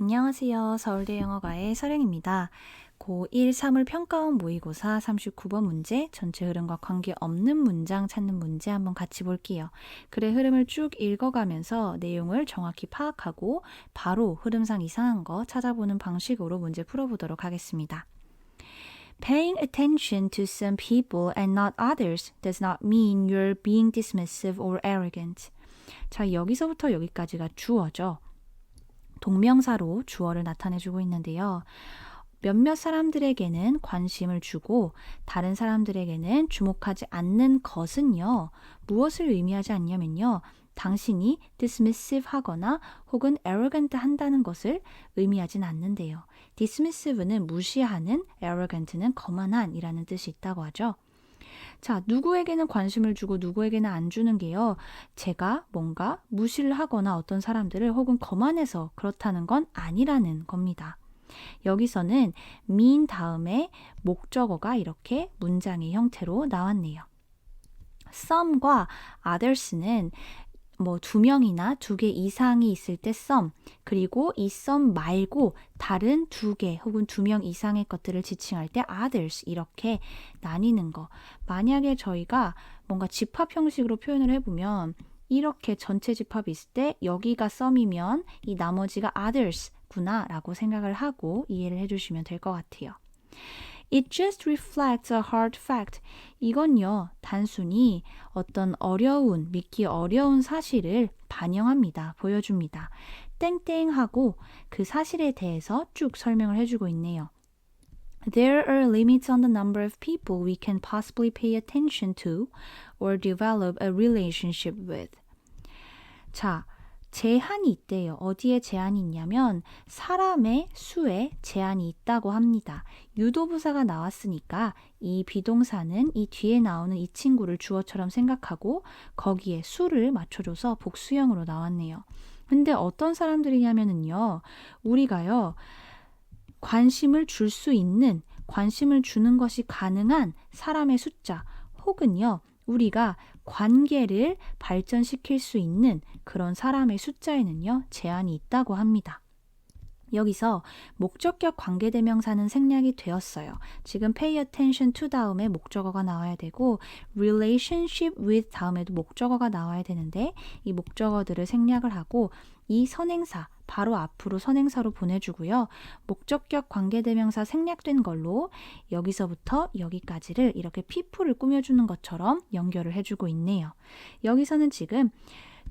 안녕하세요. 서울대 영어과의 서령입니다. 고1 사물 평가원 모의고사 39번 문제, 전체 흐름과 관계없는 문장 찾는 문제 한번 같이 볼게요. 글의 흐름을 쭉 읽어가면서 내용을 정확히 파악하고 바로 흐름상 이상한 거 찾아보는 방식으로 문제 풀어보도록 하겠습니다. Paying attention to some people and not others does not mean you're being dismissive or arrogant. 자, 여기서부터 여기까지가 주어죠. 동명사로 주어를 나타내주고 있는데요. 몇몇 사람들에게는 관심을 주고 다른 사람들에게는 주목하지 않는 것은요. 무엇을 의미하지 않냐면요. 당신이 dismissive 하거나 혹은 arrogant 한다는 것을 의미하진 않는데요. dismissive는 무시하는, arrogant는 거만한 이라는 뜻이 있다고 하죠. 자, 누구에게는 관심을 주고 누구에게는 안 주는 게요. 제가 뭔가 무시를 하거나 어떤 사람들을 혹은 거만해서 그렇다는 건 아니라는 겁니다. 여기서는 mean 다음에 목적어가 이렇게 문장의 형태로 나왔네요. some과 others는 뭐 두 명이나 두 개 이상이 있을 때 some 그리고 이 some 말고 다른 두 개 혹은 두 명 이상의 것들을 지칭할 때 others 이렇게 나뉘는 거. 만약에 저희가 뭔가 집합 형식으로 표현을 해보면 이렇게 전체 집합이 있을 때 여기가 some이면 이 나머지가 others구나 라고 생각을 하고 이해를 해주시면 될 것 같아요. It just reflects a hard fact. 이건요, 단순히 어떤 어려운, 믿기 어려운 사실을 반영합니다. 보여줍니다. 땡땡 하고 그 사실에 대해서 쭉 설명을 해주고 있네요. There are limits on the number of people we can possibly pay attention to or develop a relationship with. 자, 제한이 있대요. 어디에 제한이 있냐면 사람의 수에 제한이 있다고 합니다. 유도부사가 나왔으니까 이 비동사는 이 뒤에 나오는 이 친구를 주어처럼 생각하고 거기에 수를 맞춰줘서 복수형으로 나왔네요. 근데 어떤 사람들이냐면은요, 우리가요, 관심을 줄 수 있는, 관심을 주는 것이 가능한 사람의 숫자, 혹은요, 우리가 관계를 발전시킬 수 있는 그런 사람의 숫자에는요, 제한이 있다고 합니다. 여기서 목적격 관계대명사는 생략이 되었어요. 지금 pay attention to 다음에 목적어가 나와야 되고 relationship with 다음에도 목적어가 나와야 되는데 이 목적어들을 생략을 하고 이 선행사 바로 앞으로 선행사로 보내주고요. 목적격 관계대명사 생략된 걸로 여기서부터 여기까지를 이렇게 people을 꾸며주는 것처럼 연결을 해주고 있네요. 여기서는 지금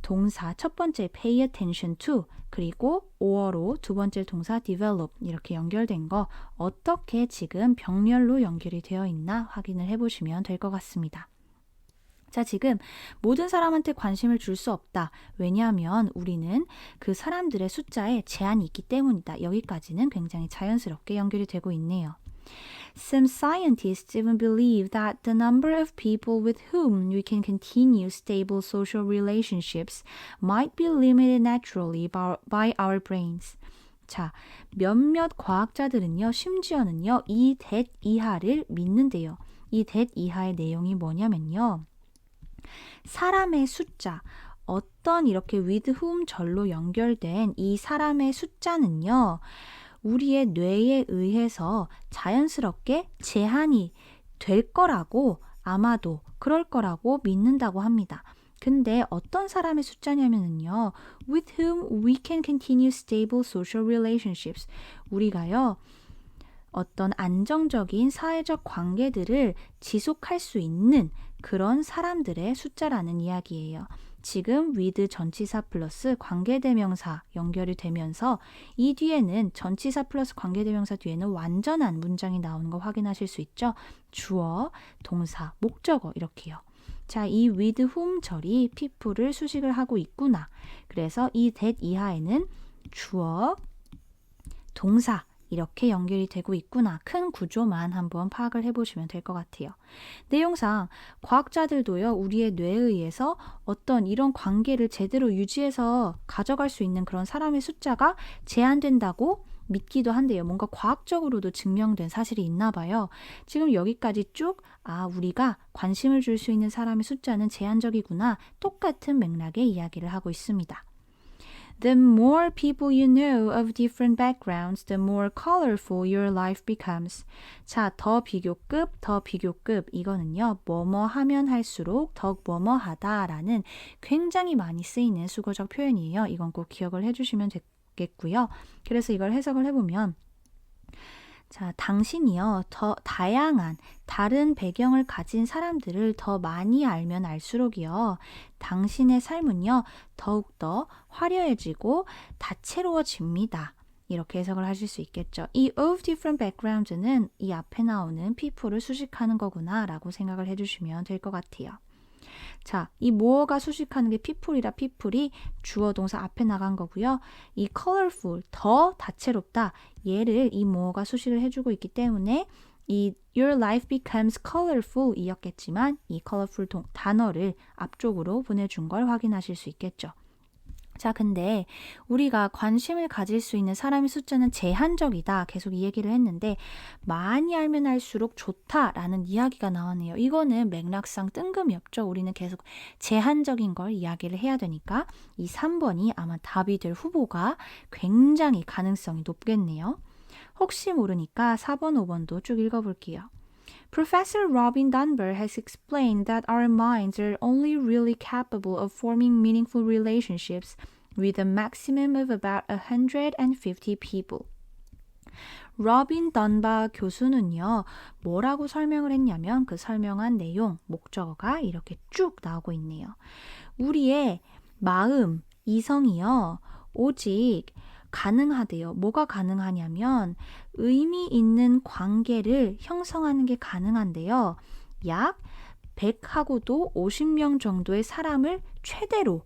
동사 첫 번째 pay attention to 그리고 or로 두 번째 동사 develop 이렇게 연결된 거 어떻게 지금 병렬로 연결이 되어 있나 확인을 해보시면 될 것 같습니다. 자, 지금 모든 사람한테 관심을 줄 수 없다. 왜냐하면 우리는 그 사람들의 숫자에 제한이 있기 때문이다. 여기까지는 굉장히 자연스럽게 연결이 되고 있네요. Some scientists even believe that the number of people with whom we can continue stable social relationships might be limited naturally by our brains. 자, 몇몇 과학자들은요, 심지어는요, 이 that 이하를 믿는데요. 이 that 이하의 내용이 뭐냐면요. 사람의 숫자, 어떤 이렇게 with whom 절로 연결된 이 사람의 숫자는요, 우리의 뇌에 의해서 자연스럽게 제한이 될 거라고 아마도 그럴 거라고 믿는다고 합니다. 근데 어떤 사람의 숫자냐면요. with whom we can continue stable social relationships. 우리가요. 어떤 안정적인 사회적 관계들을 지속할 수 있는 그런 사람들의 숫자라는 이야기예요. 지금 with 전치사 플러스 관계대명사 연결이 되면서 이 뒤에는 전치사 플러스 관계대명사 뒤에는 완전한 문장이 나오는 거 확인하실 수 있죠. 주어, 동사, 목적어 이렇게요. 자, 이 with whom 절이 people를 수식을 하고 있구나. 그래서 이 that 이하에는 주어, 동사, 이렇게 연결이 되고 있구나. 큰 구조만 한번 파악을 해보시면 될 것 같아요. 내용상 과학자들도요, 우리의 뇌에 의해서 어떤 이런 관계를 제대로 유지해서 가져갈 수 있는 그런 사람의 숫자가 제한된다고 믿기도 한데요. 뭔가 과학적으로도 증명된 사실이 있나 봐요. 지금 여기까지 쭉, 아, 우리가 관심을 줄 수 있는 사람의 숫자는 제한적이구나. 똑같은 맥락의 이야기를 하고 있습니다. The more people you know of different backgrounds, the more colorful your life becomes. 자, 더 비교급, 더 비교급. 이거는요, 뭐뭐 하면 할수록 더욱 뭐뭐 하다라는 굉장히 많이 쓰이는 수거적 표현이에요. 이건 꼭 기억을 해주시면 되겠고요. 그래서 이걸 해석을 해보면, 자, 당신이요, 더 다양한, 다른 배경을 가진 사람들을 더 많이 알면 알수록이요, 당신의 삶은요, 더욱더 화려해지고 다채로워집니다. 이렇게 해석을 하실 수 있겠죠. 이 of different backgrounds는 이 앞에 나오는 people을 수식하는 거구나 라고 생각을 해주시면 될 것 같아요. 자, 이 모어가 수식하는 게 people이라 people이 주어 동사 앞에 나간 거고요. 이 colorful, 더 다채롭다. 얘를 이 모어가 수식을 해주고 있기 때문에 이 your life becomes colorful 이었겠지만 이 colorful 동, 단어를 앞쪽으로 보내준 걸 확인하실 수 있겠죠. 자, 근데 우리가 관심을 가질 수 있는 사람의 숫자는 제한적이다. 계속 이 얘기를 했는데, 많이 알면 알수록 좋다라는 이야기가 나왔네요. 이거는 맥락상 뜬금이 없죠. 우리는 계속 제한적인 걸 이야기를 해야 되니까, 이 3번이 아마 답이 될 후보가 굉장히 가능성이 높겠네요. 혹시 모르니까 4번, 5번도 쭉 읽어볼게요. Professor Robin Dunbar has explained that our minds are only really capable of forming meaningful relationships with a maximum of about 150 people. 로빈 던바 교수는요, 뭐라고 설명을 했냐면 그 설명한 내용, 목적어가 이렇게 쭉 나오고 있네요. 우리의 마음, 이성이요, 오직 가능하대요. 뭐가 가능하냐면 의미 있는 관계를 형성하는 게 가능한데요. 약 100하고도 50명 정도의 사람을 최대로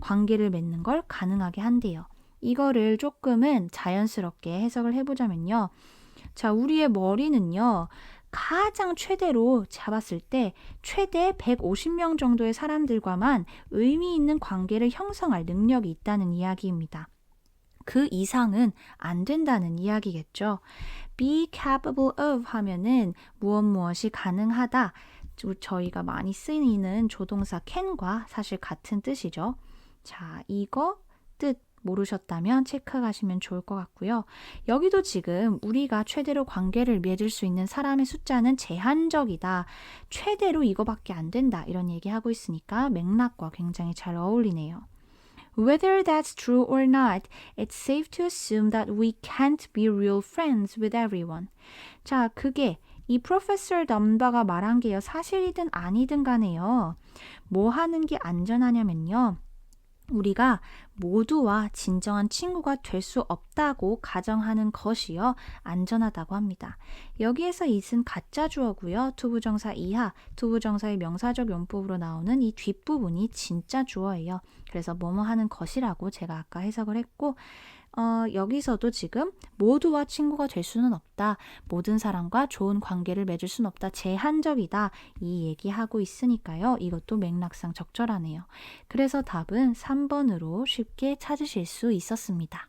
관계를 맺는 걸 가능하게 한대요. 이거를 조금은 자연스럽게 해석을 해보자면요. 자, 우리의 머리는요. 가장 최대로 잡았을 때 최대 150명 정도의 사람들과만 의미 있는 관계를 형성할 능력이 있다는 이야기입니다. 그 이상은 안 된다는 이야기겠죠. be capable of 하면은 무엇 무엇이 가능하다. 저희가 많이 쓰이는 조동사 can과 사실 같은 뜻이죠. 자, 이거 뜻 모르셨다면 체크하시면 좋을 것 같고요. 여기도 지금 우리가 최대로 관계를 맺을 수 있는 사람의 숫자는 제한적이다. 최대로 이거밖에 안 된다. 이런 얘기하고 있으니까 맥락과 굉장히 잘 어울리네요. Whether that's true or not, it's safe to assume that we can't be real friends with everyone. 자, 그게 이 프로페서 넘바가 말한 게요. 사실이든 아니든 간에요. 뭐 하는 게 안전하냐면요. 우리가 모두와 진정한 친구가 될 수 없다고 가정하는 것이요. 안전하다고 합니다. 여기에서 it은 가짜 주어고요. 투부정사 이하, 투부정사의 명사적 용법으로 나오는 이 뒷부분이 진짜 주어예요. 그래서 뭐뭐 하는 것이라고 제가 아까 해석을 했고 어, 여기서도 지금 모두와 친구가 될 수는 없다. 모든 사람과 좋은 관계를 맺을 수는 없다. 제한적이다. 이 얘기하고 있으니까요. 이것도 맥락상 적절하네요. 그래서 답은 3번으로 쉽게 찾으실 수 있었습니다.